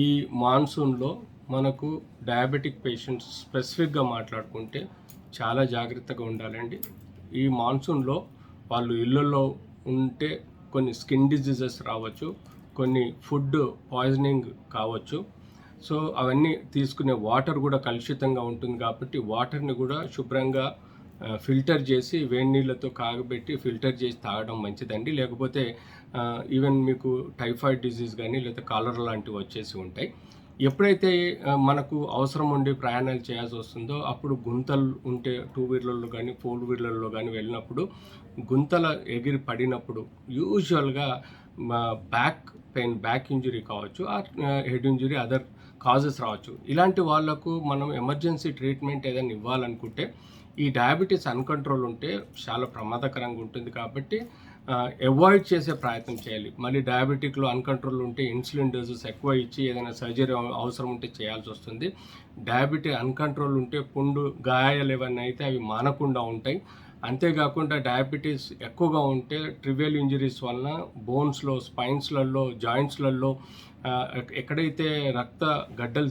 ఈ మాన్సూన్లో మనకు diabetic patients స్పెసిఫిక్గా మాట్లాడుకుంటే చాలా జాగ్రత్తగా ఉండాలండి. ఈ మాన్సూన్లో వాళ్ళు ఇళ్ళల్లో ఉంటే కొన్ని స్కిన్ డిజీజెస్ రావచ్చు కొన్ని ఫుడ్ పాయిజనింగ్ కావచ్చు. సో అవన్నీ తీసుకునే వాటర్ కూడా కలుషితంగా ఉంటుంది కాబట్టి వాటర్ని కూడా శుభ్రంగా ఫిల్టర్ చేసి వేడి నీళ్ళతో కాగబెట్టి ఫిల్టర్ చేసి తాగడం మంచిదండి. లేకపోతే ఈవెన్ మీకు టైఫాయిడ్ డిసీజ్ కానీ లేకపోతే కాలర్ లాంటివి వచ్చేసి ఉంటాయి. ఎప్పుడైతే మనకు అవసరం ఉండి ప్రయాణాలు చేయాల్సి వస్తుందో అప్పుడు గుంతలు ఉంటే టూ వీలర్లో కానీ ఫోర్ వీలర్లో కానీ వెళ్ళినప్పుడు గుంతల ఎగిరి పడినప్పుడు యూజువల్గా బ్యాక్ పెయిన్ బ్యాక్ ఇంజురీ కావచ్చు or head injury other causes రావచ్చు. ఇలాంటి వాళ్ళకు మనం ఎమర్జెన్సీ ట్రీట్మెంట్ ఏదైనా ఇవ్వాలనుకుంటే ఈ డయాబెటీస్ అన్కంట్రోల్ ఉంటే చాలా ప్రమాదకరంగా ఉంటుంది కాబట్టి అవాయిడ్ చేసే ప్రయత్నం చేయాలి. మళ్ళీ డయాబెటిక్లో అన్కంట్రోల్ ఉంటే ఇన్సులిన్ డోసెస్ ఎక్కువ ఇచ్చి ఏదైనా సర్జరీ అవసరం ఉంటే చేయాల్సి వస్తుంది. డయాబెటిక్ అన్కంట్రోల్ ఉంటే పుండు గాయాలు ఏవన్నీ అయితే అవి మానకుండా ఉంటాయి. అంతేకాకుండా డయాబెటీస్ ఎక్కువగా ఉంటే ట్రివియల్ ఇంజరీస్ వలన బోన్స్లో స్పైన్స్లలో జాయింట్స్లలో ఎక్కడైతే రక్త గడ్డలు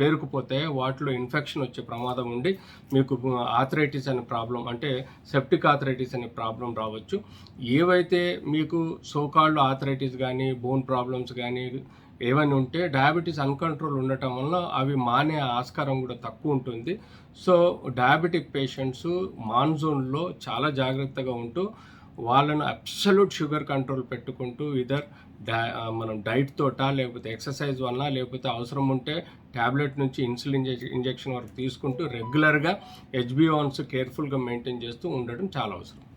పేరుకుపోతే వాటిలో ఇన్ఫెక్షన్ వచ్చే ప్రమాదం ఉండి మీకు ఆథరైటిస్ అనే ప్రాబ్లం అంటే సెప్టిక్ ఆథరైటిస్ అనే ప్రాబ్లం రావచ్చు. ఏవైతే మీకు సోకాళ్ళు ఆథరైటిస్ కానీ బోన్ ప్రాబ్లమ్స్ కానీ ఏమైనా ఉంటే డయాబెటీస్ అన్కంట్రోల్ ఉండటం వల్ల అవి మానే ఆస్కారం కూడా తక్కువ ఉంటుంది. సో డయాబెటిక్ పేషెంట్స్ మాన్సూన్లో చాలా జాగ్రత్తగా ఉంటూ వాళ్ళను అబ్సల్యూట్ షుగర్ కంట్రోల్ పెట్టుకుంటూ ఇదర్ డై మనం డైట్ తోట లేకపోతే ఎక్సర్సైజ్ వల్ల లేకపోతే అవసరం ఉంటే ట్యాబ్లెట్ నుంచి ఇన్సులిన్ ఇంజెక్షన్ వరకు తీసుకుంటూ రెగ్యులర్గా హెచ్బిఓన్స్ కేర్ఫుల్గా మెయింటైన్ చేస్తూ ఉండడం చాలా అవసరం.